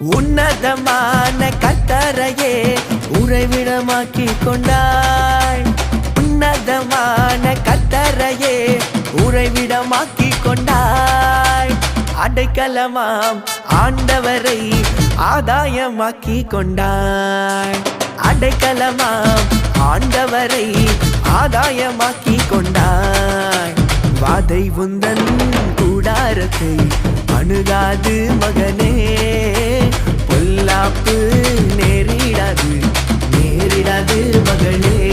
உன்னதமான கத்தரையே உறைவிடமாக்கி கொண்டாய் உன்னதமான கத்தரையே உறைவிடமாக்கி கொண்டாய் அடைக்கலமாம் ஆண்டவரை ஆதாயமாக்கி கொண்டாய் அடைக்கலமாம் ஆண்டவரை ஆதாயமாக்கி கொண்டாய் வாதை உந்தன் கூடாரத்தை அணுகாது மகனே. நேரிடாது மகளே.